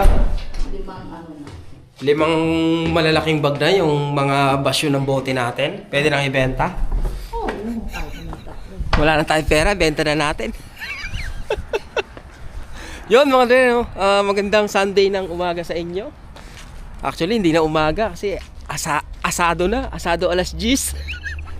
Ha? Limang ano na. Limang malalaking bag na yung mga basyo ng bote natin. Pwede nang ibenta. Oo, oh. Wala na tayong pera, benta na natin. Yun mga dre, no? Ah, magandang Sunday ng umaga sa inyo. Actually, hindi na umaga kasi asa asado na. Asado alas 10.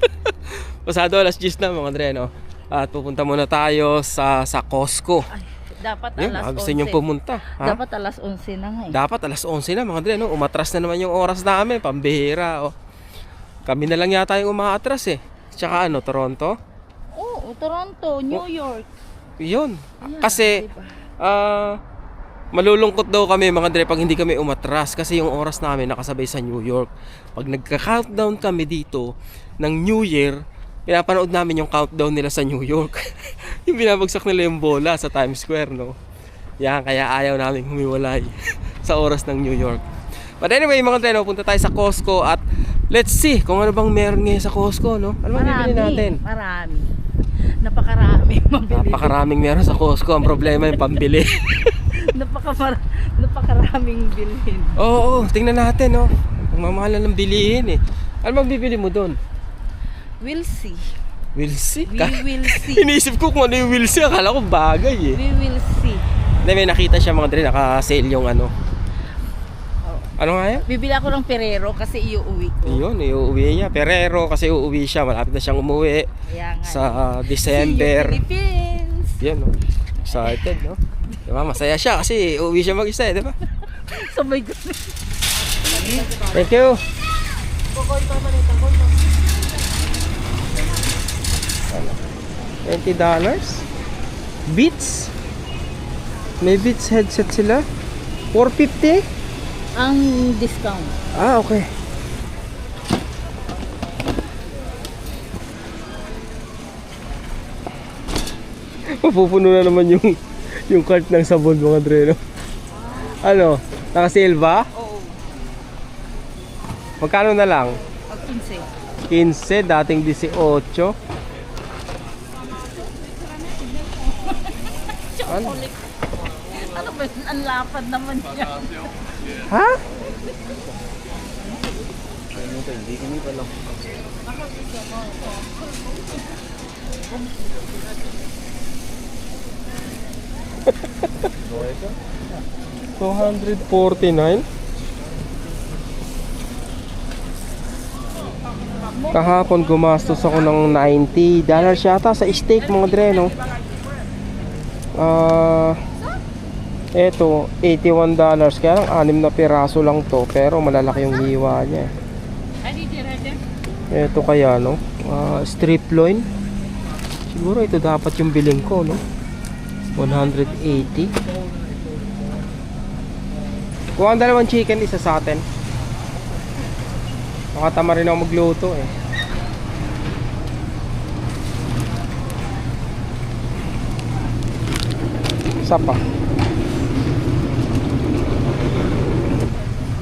asado alas 10 na mga dre, no? At pupunta muna tayo sa sa Costco. Ay, dapat Yun, alas baka 11. gusto nyo pumunta. Ha? Dapat alas 11 na nga eh. Dapat alas 11 na mga dre, no? Umatras na naman yung oras namin, pambihira, oh. Kami na lang yata yung umaatras eh. Tsaka ano, Toronto? Oo, Toronto, New York. Yun. Ayan, Kasi, diba? ah, malulungkot daw kami mga dre pag hindi kami umatras kasi yung oras namin nakasabay sa New York. Pag nagka-countdown kami dito ng New Year, pinapanood namin yung countdown nila sa New York. yung binabagsak nila yung bola sa Times Square, no? Yan, kaya ayaw namin humiwalay sa oras ng New York. But anyway, mga dre, no, punta tayo sa Costco at let's see kung ano bang meron ngayon sa Costco, no? Ano bang bibili natin? Marami. Napakarami mabili. Napakaraming meron sa Costco. Ang problema yung pambili. Napakamar napakaraming bilhin. Oo, oo, tingnan natin, no. Ang mamahal na ng bilihin, eh. Ano bang bibili mo doon? We'll see. Will see? We will see. Iniisip ko kung ano yung will see. Akala ko bagay, eh. We will see. Hindi, may nakita siya mga dre, naka-sale yung ano. Oh. Ano nga yan? Bibili ako ng Ferrero kasi iuwi ko. Yun, iuwi niya. Perero kasi uuwi siya. Malapit na siyang umuwi Kaya nga. sa See you, December. Philippines. Yan, no. Excited, no? Diba? Masaya siya kasi uuwi siya mag-isa, eh, diba? Sabay ko. Thank you. $20 dollars? Beats? May Beats headset sila? 450? Ang discount. Ah, okay. Mapupuno na naman yung yung cart ng sabon mga dreno. Ano? Naka-sale ba? Oo. Magkano na lang? Pag 15. 15, dating 18. Ano? Ano ba yun? Ang lapad naman niya. Ha? Two hundred forty-nine. Kahapon gumastos ako ng 90 dollars yata sa steak mga dre no. Ah eto, 81 dollars. Kaya lang, anim na piraso lang to. Pero malalaki yung hiwa niya. Eto kaya, no? Ah, strip loin. Siguro ito dapat yung biling ko, no? 180. Kuha ang dalawang chicken, isa sa atin. Makatama rin ako magluto, eh. Isa pa.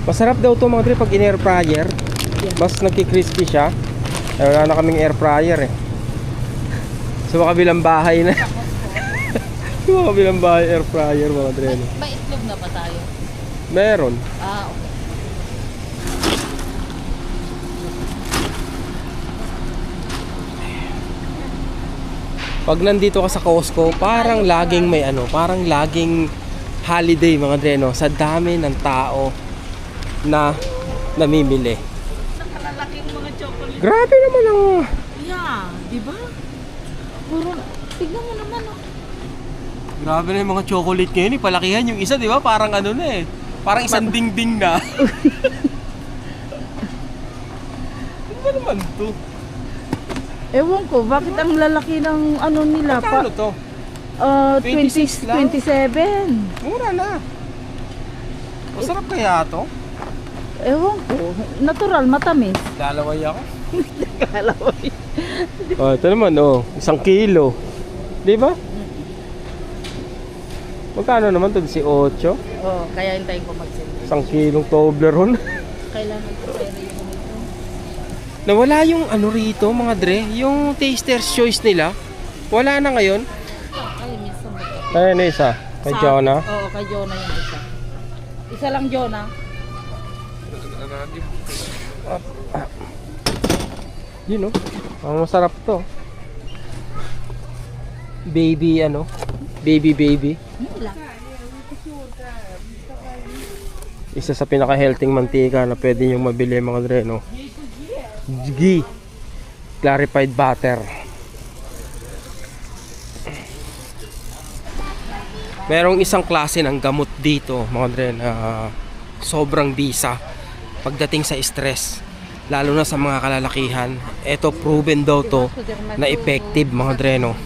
Masarap daw to mga dre pag in-air fryer. Mas nagki-crispy siya. Eh, wala na kaming air fryer eh. Sa kabilang bahay na. Sa kabilang bahay air fryer mga dre. no? May itlog na ba tayo? Meron. Ah, okay. Pag nandito ka sa Costco, parang laging may ano, parang laging holiday mga dre no? Sa dami ng tao na namimili. Nakalalaking mga chocolate. Grabe naman ang Yeah, di ba? Puro, tignan mo naman oh. Grabe na yung mga chocolate ngayon, eh. palakihan yung isa, di ba? Parang ano na eh. Parang isang dingding na. ano ba naman to? Ewan ko, bakit ang lalaki ng ano nila? Magkano to? uh, 26 20, lang? 27. Mura na. Masarap kaya to? Ewan ko, natural, matamis. Lalaway ako. Kalaway. Oh, ito naman, oh. Isang kilo. Di ba? Magkano naman to? Si 8? oh, kaya hintayin ko mag-send. Isang kilong Toblerone. Kailangan ko kaya rin ito. Nawala yung ano rito, mga dre. Yung taster's choice nila. Wala na ngayon. Ay, minsan na isa. Kay Sa- Jonah. Oo, kay Jonah yung isa. Isa lang, Jonah. Yun oh. Ang masarap to. Baby ano? Baby baby. Isa sa pinaka-healthing mantika na pwede nyo mabili mga dre, no? Ghee. Clarified butter. Merong isang klase ng gamot dito, mga dre, na sobrang bisa pagdating sa stress. Lalo na sa mga kalalakihan. Ito proven daw to na effective mga dre, no?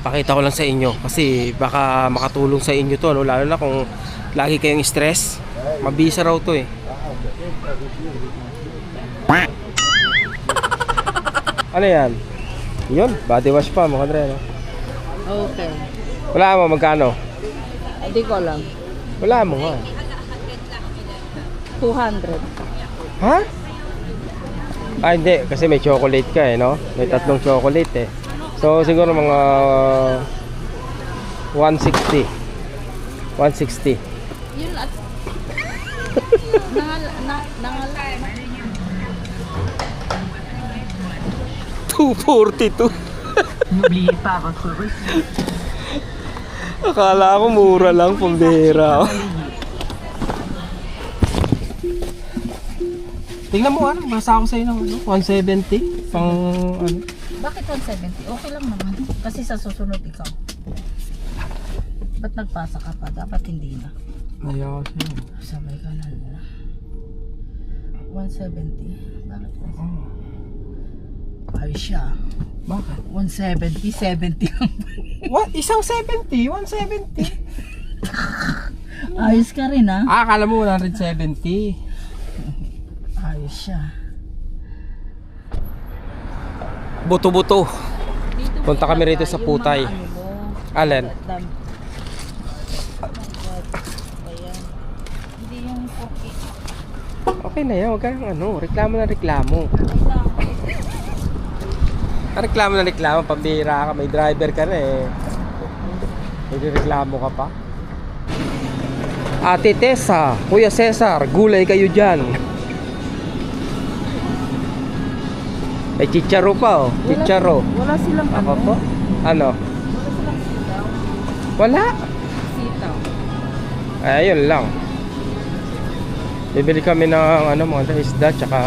Pakita ko lang sa inyo kasi baka makatulong sa inyo to, no? Lalo na kung lagi kayong stress. Mabisa raw to eh. Ano yan? Yun, body wash pa mga dre, no? Okay. Wala mo, magkano? Hindi ko alam. Wala mo nga. 200. Ha? Ah, hindi. Kasi may chocolate ka eh, no? May tatlong chocolate eh. So, siguro mga 160. 160. Yun at... nangal... Na, nangal... 242. N'oubliez pas votre reçu. Akala ko mura lang, pambira. Tingnan mo ano, masa ako sa'yo ng ano, 170. Pang ano. Bakit 170? Okay lang naman. Kasi sa susunod ikaw. Ba't nagpasa ka pa? Dapat hindi na. Ayaw sa'yo. Sabay ka na. 170. Bakit? Oh, Ay siya. bakit? 170, 70 lang. What? Isang 70? 170? Ayos ka rin ha? Ah, akala mo 170. Siya. Buto-buto. Punta kami rito sa Putay. ano. Alin? Okay na yan, huwag ano, reklamo na reklamo. Ah, reklamo na reklamo, pambira ka, may driver ka na eh. May reklamo ka pa. Ate Tessa, Kuya Cesar, gulay kayo dyan. May chicharo pa oh, chicharo. Wala silang Ako ano. po? Ano? Wala silang sitaw. Wala. Sitaw. Ayun lang. Bibili kami ng ano mga isda tsaka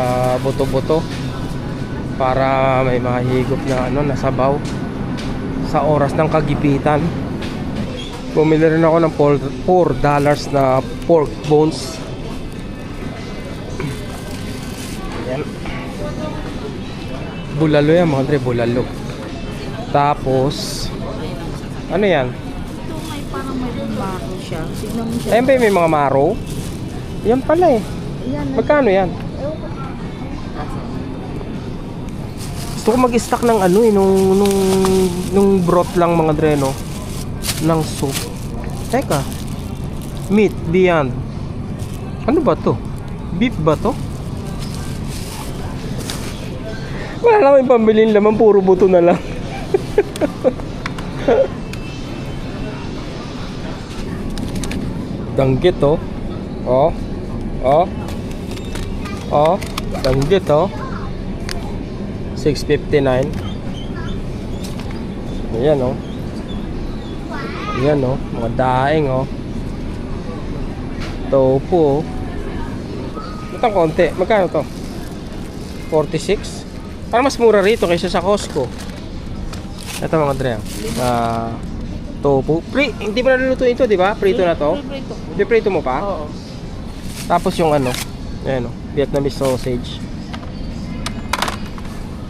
buto-buto para may mahigop na ano na sabaw sa oras ng kagipitan. Bumili rin ako ng 4 dollars na pork bones. Yan. Bulalo yan mga dre, bulalo. Tapos ano yan? Ito may parang may bumako siya. Tignan mo siya. Ayun ba may mga maro? Yan pala eh. Ayan. Magkano yan? Gusto ko mag-stock ng ano eh, nung, nung, nung broth lang mga dreno. Ng soup. Teka. Meat beyond. Ano ba to? Beef ba to? Wala na may pambilin laman, puro buto na lang. Danggit oh. Oh. Oh. Oh. Danggit oh. 659. Ayan oh. Ayan oh. Mga daing oh. Tofu oh. Ito ang konti. Magkano to? 46? Parang mas mura rito kaysa sa Costco. Ito mga Dre. Ah, tofu. Pri, hindi mo nalulutuin ito, di ba? Prito na to. Prito. Piprito mo pa? Oo. Tapos yung ano, ayan o, Vietnamese sausage.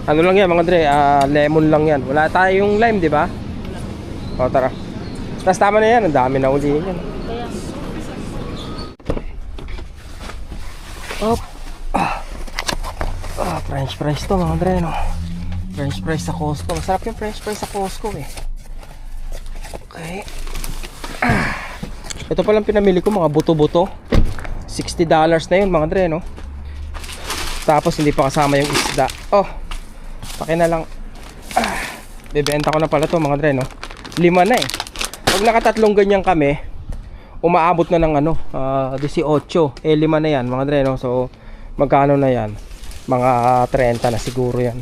Ano lang yan mga dre, ah, lemon lang yan. Wala tayong lime, di ba? O tara. Tapos tama na yan, ang dami na ulihin yan. Ah, french fries to mga dre, no? French fries sa Costco. Masarap yung french fries sa Costco eh. Okay. Ito palang pinamili ko, mga buto-buto. $60 na yun mga dre, no? Tapos hindi pa kasama yung isda. Oh, paki na lang. Bebenta ko na pala to mga dre, no? Lima na eh. Pag nakatatlong ganyan kami, umaabot na ng ano, ah, 18. Eh, lima na yan, mga dre, no? So, magkano na yan? Mga 30 na siguro yan.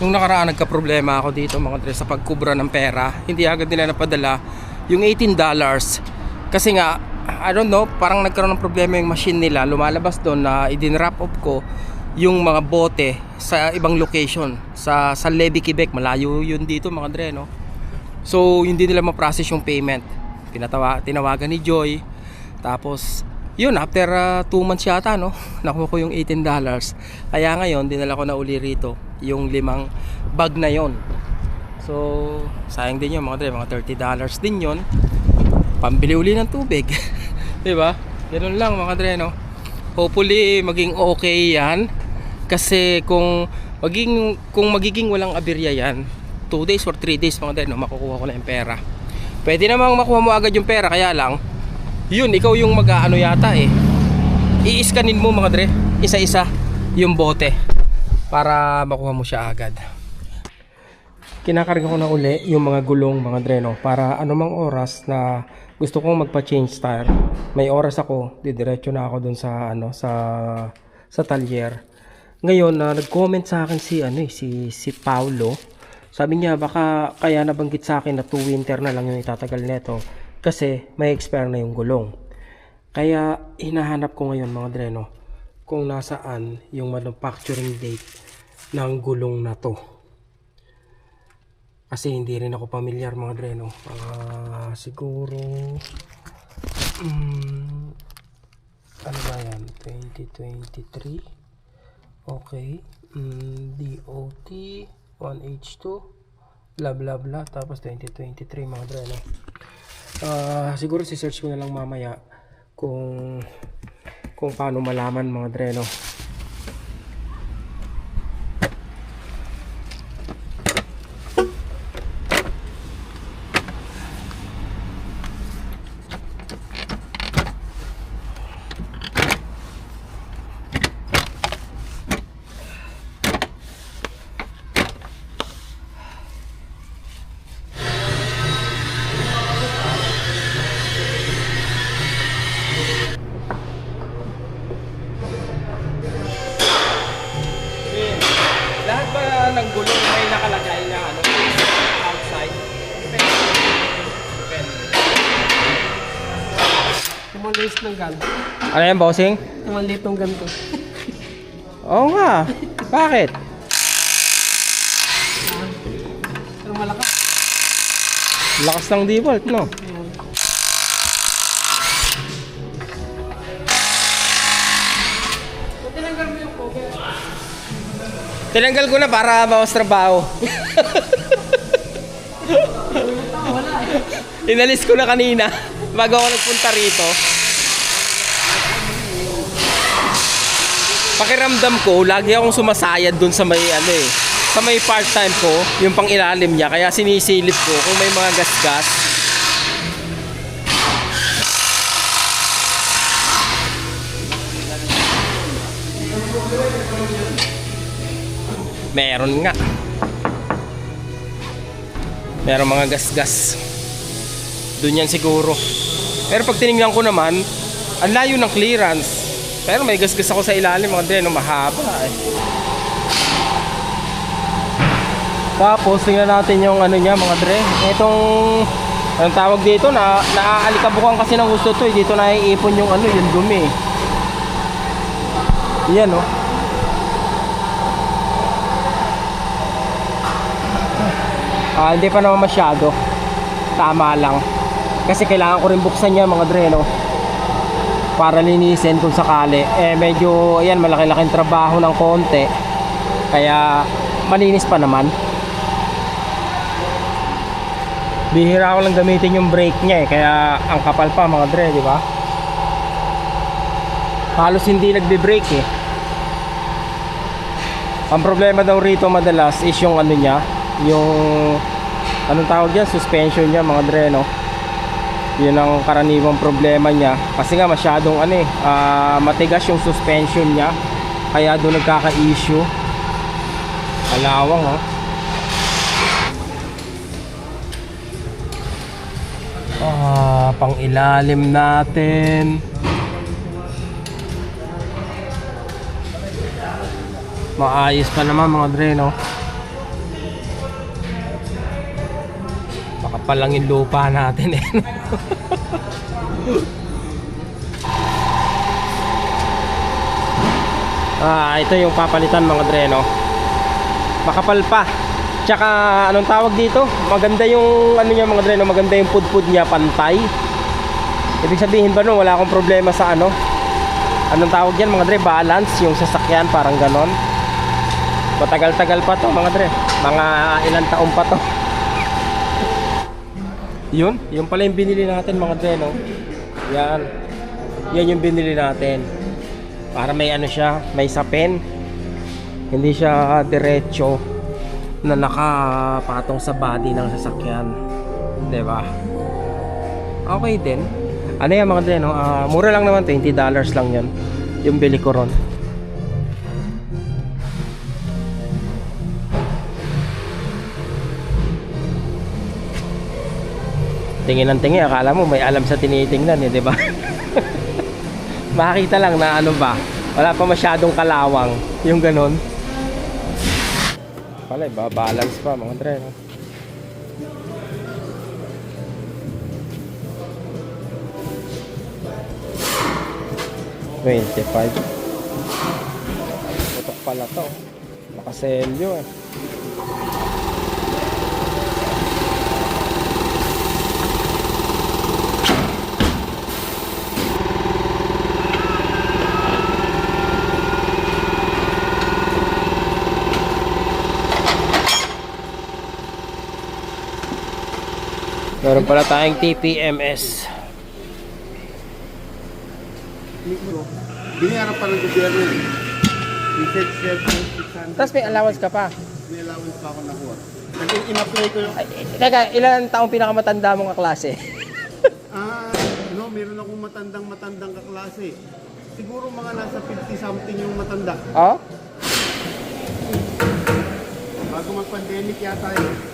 Nung nakaraan nagka-problema ako dito mga dre sa pagkubra ng pera. Hindi agad nila napadala yung 18 dollars. Kasi nga, I don't know, parang nagkaroon ng problema yung machine nila. Lumalabas doon na idin-wrap up ko yung mga bote sa ibang location. Sa San Levy, Quebec. Malayo yun dito mga dre, no? So, hindi nila ma-process yung payment. Tinatawa, tinawagan ni Joy. Tapos, yun, after 2 months yata, no? Nakuha ko yung 18 dollars. Kaya ngayon, dinala ko na uli rito yung limang bag na yon. So, sayang din yun mga dre, mga 30 dollars din yon. Pambili uli ng tubig. 'Di ba? Ganun lang mga dre, no? Hopefully, maging okay yan. Kasi kung maging kung magiging walang aberya yan, 2 days or 3 days mga dre, no, makukuha ko na yung pera. Pwede namang makuha mo agad yung pera, kaya lang, yun, ikaw yung mag-ano yata eh. I-scanin mo mga dre, isa-isa yung bote para makuha mo siya agad. Kinakarga ko na uli yung mga gulong mga dreno para anumang oras na gusto kong magpa-change tire, may oras ako, didiretso na ako dun sa ano sa sa talyer. Ngayon na nag-comment sa akin si ano eh, si si Paulo. Sabi niya baka kaya nabanggit sa akin na 2 winter na lang yung itatagal nito kasi may expire na yung gulong. Kaya hinahanap ko ngayon mga dreno kung nasaan yung manufacturing date ng gulong na to. Kasi hindi rin ako familiar mga dreno. Ah, siguro mm, ano ba yan? 2023 Okay. Mm, DOT 1H2 bla bla bla tapos 2023 mga dreno. Ah, siguro si search ko na lang mamaya kung kung paano malaman mga dreno. Ganto. Ano yan, bossing? Tumalit ng ganto. Oo nga. Bakit? Pero malakas. Lakas ng default, no? Tinanggal ko na para bawas trabaho. Inalis ko na kanina bago ako nagpunta rito. Pakiramdam ko, lagi akong sumasayad dun sa may ano eh. Sa may part-time ko, yung pang ilalim niya, kaya sinisilip ko kung may mga gas-gas. Meron nga. Meron mga gas-gas. Doon yan siguro. Pero pag tinignan ko naman, ang layo ng clearance. Pero may gas-gas ako sa ilalim, mga dreno, mahaba eh. Tapos, tingnan natin yung ano niya, mga dre. Itong, anong tawag dito, na, naaalikabukan kasi ng gusto to eh. Dito naiipon yung ano, yung dumi. Yan, oh. Ah, hindi pa naman masyado. Tama lang. Kasi kailangan ko rin buksan niya mga dreno para linisin kung sakali. Eh medyo ayan malaki-laking trabaho ng konti. Kaya malinis pa naman. Bihira ko lang gamitin yung brake niya eh kaya ang kapal pa mga dre, di ba? Halos hindi nagbe-brake eh. Ang problema daw rito madalas is yung ano niya, yung anong tawag yan? Suspension niya mga dre, no? Yun ang karaniwang problema niya. Kasi nga masyadong ano eh, ah, matigas yung suspension niya. Kaya doon nagkaka-issue. Alawang, oh. Ah, pang ilalim natin. Maayos pa naman mga dre, no? Palang yung lupa natin eh. ah, ito yung papalitan mga dre, no? Makapal pa. Tsaka anong tawag dito? Maganda yung ano niya mga dre, no? Maganda yung pudpud niya pantay. Ibig sabihin ba no, wala akong problema sa ano? Anong tawag yan mga dre? Balance yung sasakyan, parang ganon. Matagal-tagal pa to mga dre. Mga ilang taon pa to. Yun, yun pala yung binili natin mga dre, no? Yan. Yan yung binili natin. Para may ano siya, may sapin. Hindi siya diretso na nakapatong sa body ng sasakyan. ba? Okay din. Ano yan mga dre, no? Ah, mura lang naman, 20 dollars lang yan. Yung bili ko ron. Tingin ng tingin, akala mo may alam sa tinitingnan eh, di ba? Makakita lang na ano ba, wala pa masyadong kalawang, yung ganun. Pala, ba balance pa mga dre? Twenty-five. Putok pala to. Nakaselyo eh. Meron pala tayong TPMS. Binayaran pa ng gobyerno 7,600. Tapos may allowance ka pa. May allowance pa ako nakuha. Nag- In-apply ko yung... Ay, teka, ilan taong pinakamatanda mong kaklase? Ah, no, meron akong matandang matandang kaklase. Siguro mga nasa 50 something yung matanda. oh? Bago mag-pandemic yata yun.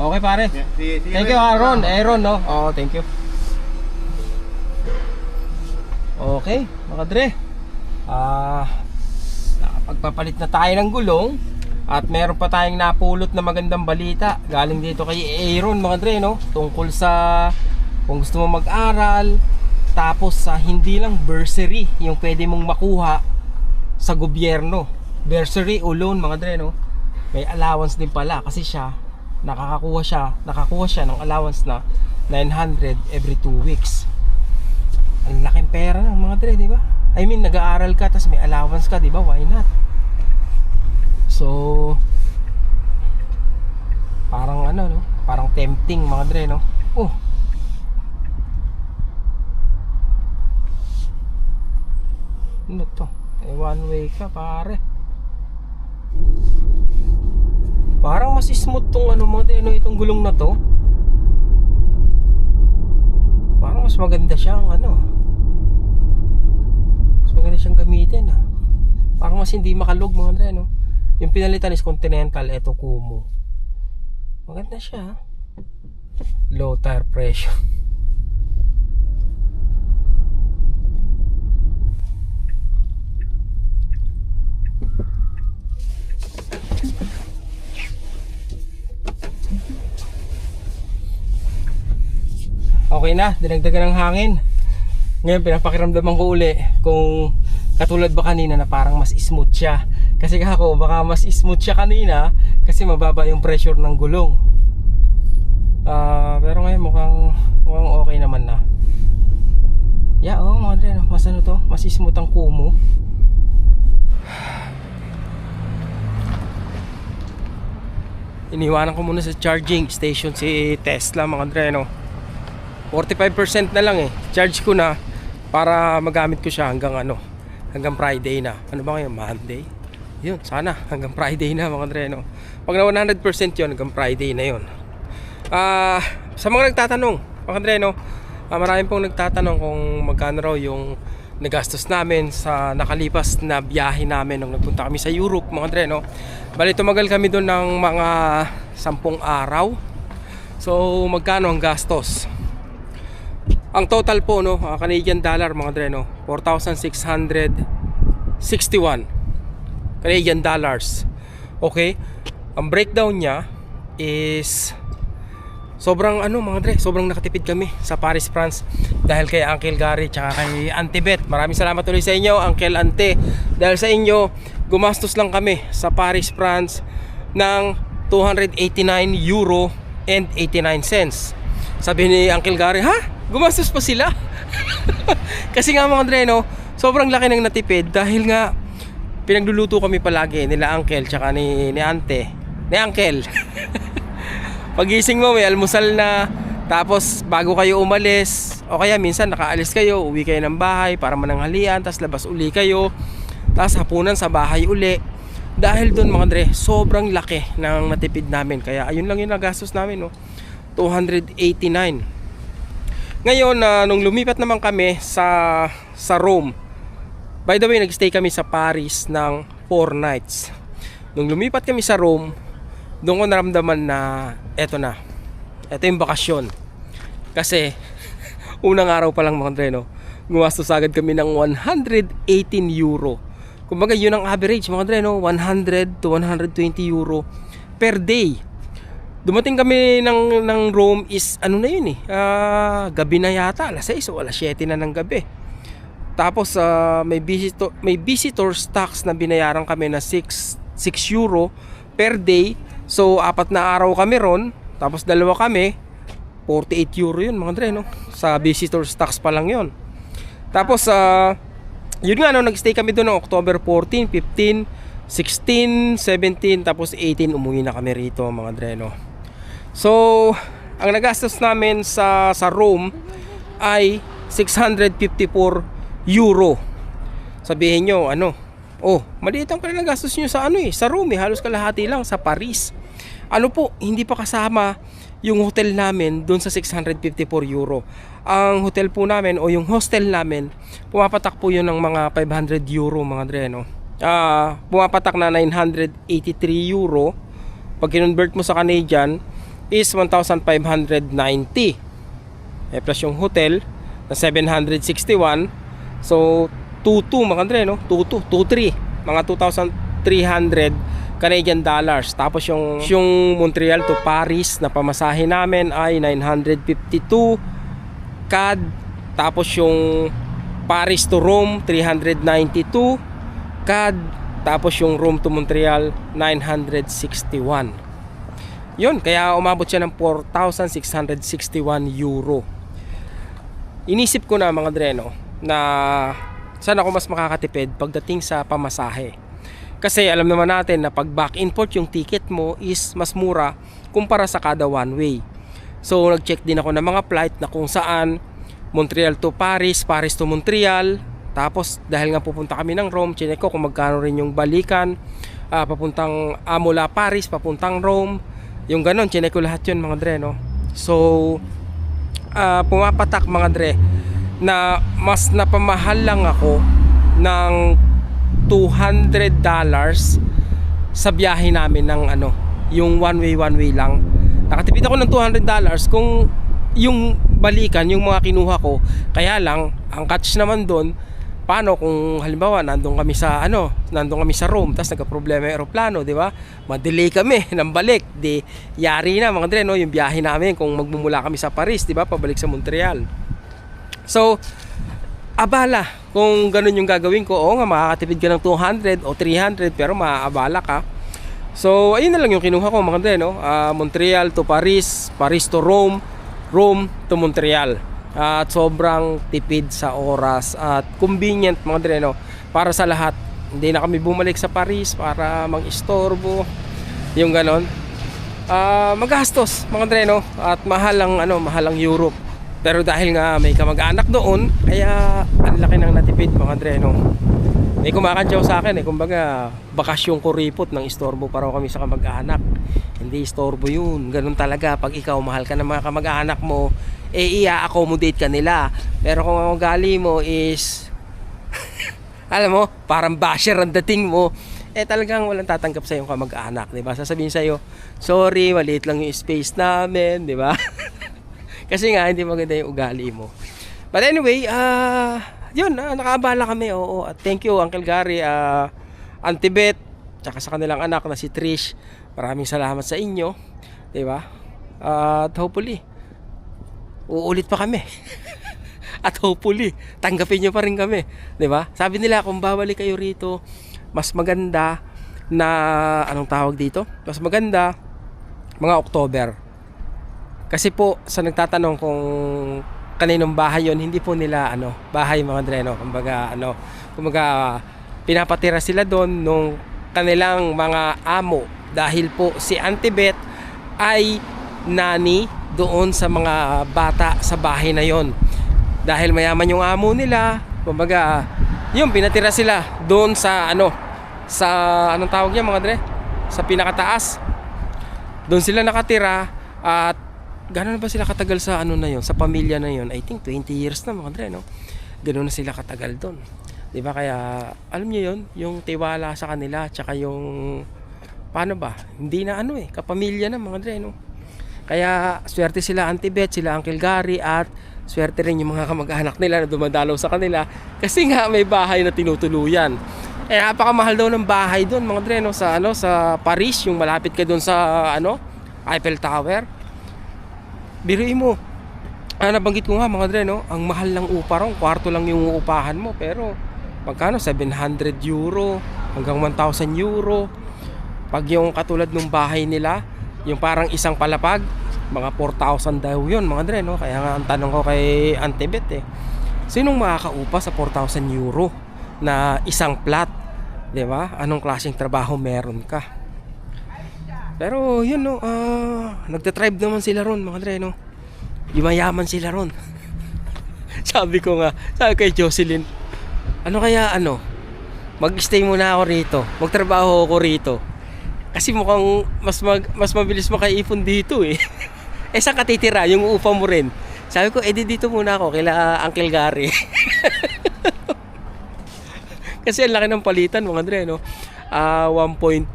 Okay pare. Yeah, sige, sige, Thank you Aaron. Aaron no? Oo, thank you. Okay, mga dre. Ah, nakapagpapalit na tayo ng gulong at meron pa tayong napulot na magandang balita galing dito kay Aaron mga dre no tungkol sa kung gusto mo mag-aral tapos sa hindi lang bursary yung pwede mong makuha sa gobyerno bursary o loan mga dre no may allowance din pala kasi siya nakakakuha siya nakakuha siya ng allowance na 900 every 2 weeks. Ang laking pera ng mga dre di ba? I mean nag-aaral ka tapos may allowance ka di ba? Why not? So parang ano no? Parang tempting mga dre no? Oh. Ano to? Eh one way ka pare Parang mas smooth tong ano mo, ano itong gulong na to. Parang mas maganda siyang ano. Mas maganda siyang gamitin ah. Parang mas hindi makalog mga dre no. Yung pinalitan is Continental, eto Kumo. Maganda siya. ah. Low tire pressure. Okay na, dinagdagan ng hangin. Ngayon pinapakiramdaman ko uli kung katulad ba kanina na parang mas smooth siya. Kasi ako baka mas smooth siya kanina kasi mababa yung pressure ng gulong. Ah, pero ngayon mukhang mukhang okay naman na. Yeah, oh, mga dre, mas ano to, mas smooth ang kumo. Iniwanan ko muna sa charging station si Tesla mga dre? 45% na lang eh. Charge ko na para magamit ko siya hanggang ano, hanggang Friday na. Ano ba ngayon? Monday? yun, sana hanggang Friday na mga Dre, no? Pag na 100% yun, hanggang Friday na yun. Ah, sa mga nagtatanong, mga Dre, no? Ah, maraming pong nagtatanong kung magkano raw yung nagastos namin sa nakalipas na biyahe namin nung nagpunta kami sa Europe, mga Dre, no? Bali, tumagal kami doon ng mga sampung araw. So, magkano ang gastos? Ang total po, no, ah, Canadian dollar, mga Dre, no? 4,661 Canadian dollars. Okay? Ang breakdown niya is sobrang ano mga dre, sobrang nakatipid kami sa Paris, France dahil kay Uncle Gary tsaka kay Auntie Beth. Maraming salamat ulit sa inyo, Uncle Ante. Dahil sa inyo, gumastos lang kami sa Paris, France ng 289 euro and 89 cents. Sabi ni Uncle Gary, ha? Gumastos pa sila? Kasi nga mga dre, no, sobrang laki ng natipid dahil nga pinagluluto kami palagi nila uncle tsaka ni, ni ante. Ni uncle. Pagising mo may almusal na. Tapos bago kayo umalis o kaya minsan nakaalis kayo uwi kayo ng bahay para mananghalian tapos labas uli kayo tapos hapunan sa bahay uli. Dahil doon mga dre sobrang laki ng natipid namin. Kaya ayun lang yung nagastos namin no? 289 ngayon na nung lumipat naman kami sa sa Rome By the way, nagstay kami sa Paris ng 4 nights. Nung lumipat kami sa Rome, doon ko naramdaman na eto na. Eto yung bakasyon. Kasi, unang araw pa lang mga dreno, gumastos agad kami ng 118 euro. Kumbaga yun ang average mga dreno, 100 to 120 euro per day. Dumating kami ng, ng Rome is ano na yun eh, ah, gabi na yata, alas 6 o alas 7 na ng gabi. Tapos uh, may visitor may visitors tax na binayaran kami na 6 6 euro per day. So apat na araw kami ron, tapos dalawa kami 48 euro yun mga dre no. Sa visitors tax pa lang yun. Tapos uh, yun nga no, nagstay kami doon ng October 14, 15, 16, 17, tapos 18 umuwi na kami rito mga dre no. So ang nagastos namin sa sa Rome ay 654 euro. Sabihin nyo, ano? Oh, maliit ang pala gastos nyo sa ano eh, sa room eh, halos kalahati lang sa Paris. Ano po, hindi pa kasama yung hotel namin doon sa 654 euro. Ang hotel po namin o yung hostel namin, pumapatak po yun ng mga 500 euro mga dre, no? Ah, pumapatak na 983 euro. Pag kinonvert mo sa Canadian is 1,590. Eh, plus yung hotel na 761 So 22 mga Andre no? 22, 23, mga 2,300 Canadian dollars. Tapos yung yung Montreal to Paris na pamasahe namin ay 952 CAD. Tapos yung Paris to Rome 392 CAD. Tapos yung Rome to Montreal 961. Yun, kaya umabot siya ng 4,661 euro. Inisip ko na mga dreno na sana ako mas makakatipid pagdating sa pamasahe. Kasi alam naman natin na pag back import yung ticket mo is mas mura kumpara sa kada one way. So nag-check din ako ng mga flight na kung saan Montreal to Paris, Paris to Montreal. Tapos dahil nga pupunta kami ng Rome, chinek ko kung magkano rin yung balikan. ah, papuntang ah, mula Paris, papuntang Rome. Yung ganon, chinek ko lahat yun mga dre. No? So, ah, pumapatak mga dre na mas napamahal lang ako ng 200 dollars sa biyahe namin ng ano, yung one way one way lang. Nakatipid ako ng 200 dollars kung yung balikan, yung mga kinuha ko. Kaya lang, ang catch naman doon, paano kung halimbawa nandun kami sa ano, nandun kami sa Rome, tapos nagka-problema yung eroplano, di ba? Ma-delay kami ng balik, di yari na mga dre, no, yung biyahe namin kung magmumula kami sa Paris, di ba, pabalik sa Montreal. So, abala kung ganun yung gagawin ko. Oo nga, makakatipid ka ng 200 o 300 pero maaabala ka. So, ayun na lang yung kinuha ko mga dre, no? Ah, Montreal to Paris, Paris to Rome, Rome to Montreal. At sobrang tipid sa oras at convenient mga dre, no? Para sa lahat. Hindi na kami bumalik sa Paris para mag-istorbo. Yung ganon. Ah, magastos mga dre, no? At mahal ang ano, mahal ang Europe. Pero dahil nga may kamag-anak doon, kaya ang laki ng natipid mga dre, no? May kumakantyaw sa akin eh, kumbaga bakasyon kuripot ng istorbo pa raw kami sa kamag-anak. Hindi istorbo yun, ganun talaga. Pag ikaw mahal ka ng mga kamag-anak mo, eh i-accommodate ka nila. Pero kung ang ugali mo is, alam mo, parang basher ang dating mo, eh talagang walang tatanggap sa yung kamag-anak, di ba? Sasabihin sa'yo, sorry, maliit lang yung space namin, di ba? Kasi nga, hindi maganda yung ugali mo. But anyway, ah, yun, ah, nakaabala kami, oo. At thank you, Uncle Gary, ah, Auntie Beth, tsaka sa kanilang anak na si Trish. Maraming salamat sa inyo, ba? At hopefully, uulit pa kami. At hopefully, tanggapin nyo pa rin kami. ba? Sabi nila, kung babalik kayo rito, mas maganda na, anong tawag dito? Mas maganda, mga October. Kasi po, sa nagtatanong kung kaninong bahay yon hindi po nila, ano, bahay mga dreno. Kumbaga, ano, kumbaga, pinapatira sila doon nung kanilang mga amo. Dahil po, si Auntie Beth ay nani doon sa mga bata sa bahay na yon. Dahil mayaman yung amo nila kumbaga yun pinatira sila doon sa ano sa anong tawag niya mga dre? Sa pinakataas. Doon sila nakatira at gano'n ba sila katagal sa ano na yon sa pamilya na yon I think 20 years na mga dre no? Gano'n na sila katagal doon di ba kaya alam niyo yon yung tiwala sa kanila tsaka yung paano ba hindi na ano eh kapamilya na mga dre no kaya swerte sila Auntie Beth, sila Uncle Gary at swerte rin yung mga kamag-anak nila na dumadalaw sa kanila kasi nga may bahay na tinutuluyan. Eh napakamahal daw ng bahay doon mga dre no, sa ano sa Paris yung malapit ka doon sa ano Eiffel Tower. Biruin mo. Ah, nabanggit ko nga mga dre no, ang mahal ng upa ron, kwarto lang yung uupahan mo pero magkano? 700 euro hanggang 1000 euro. Pag yung katulad ng bahay nila, yung parang isang palapag, mga 4,000 daw yun mga dre no? Kaya nga ang tanong ko kay Auntie Beth eh. Sinong makakaupa sa 4,000 euro na isang plat? Di ba? Anong klaseng trabaho meron ka? Pero yun no ah nagtatribe naman sila ron mga dre no? Yumayaman sila ron. Sabi ko nga sabi kay Jocelyn ano kaya ano mag-stay muna ako rito magtrabaho ako rito kasi mukhang mas mag, mas mabilis makaipon dito eh. eh saan ka titira? Yung upa mo rin. Sabi ko, edi dito muna ako kila Uncle Gary. Kasi ang laki ng palitan mga Andre, no? Ah, 1.6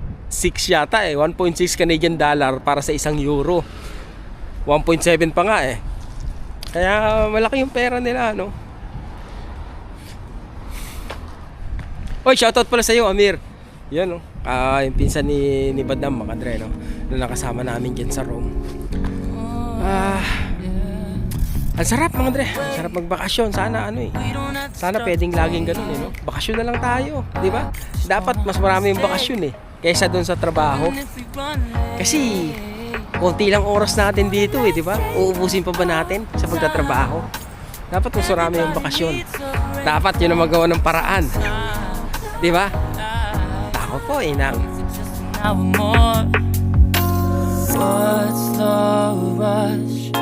yata eh. 1.6 Canadian dollar para sa isang euro. 1.7 pa nga eh. Kaya malaki yung pera nila, no? Oy, shoutout pala sa iyo, Amir. Yan, no? Ah, yung pinsan ni, ni Badam, mga Andre, no? Na nakasama namin dyan sa Rome. Ah, ang sarap mga. Ang sarap magbakasyon. Sana ano eh. Sana pwedeng laging ganun eh, no? Bakasyon na lang tayo, di ba? Dapat mas marami yung bakasyon eh. Kaysa doon sa trabaho. Kasi, konti lang oras natin dito eh, di ba? Uubusin pa ba natin sa pagtatrabaho? Dapat mas marami yung bakasyon. Dapat yun ang magawa ng paraan. Di ba? Tako po, inang. more. What's the rush?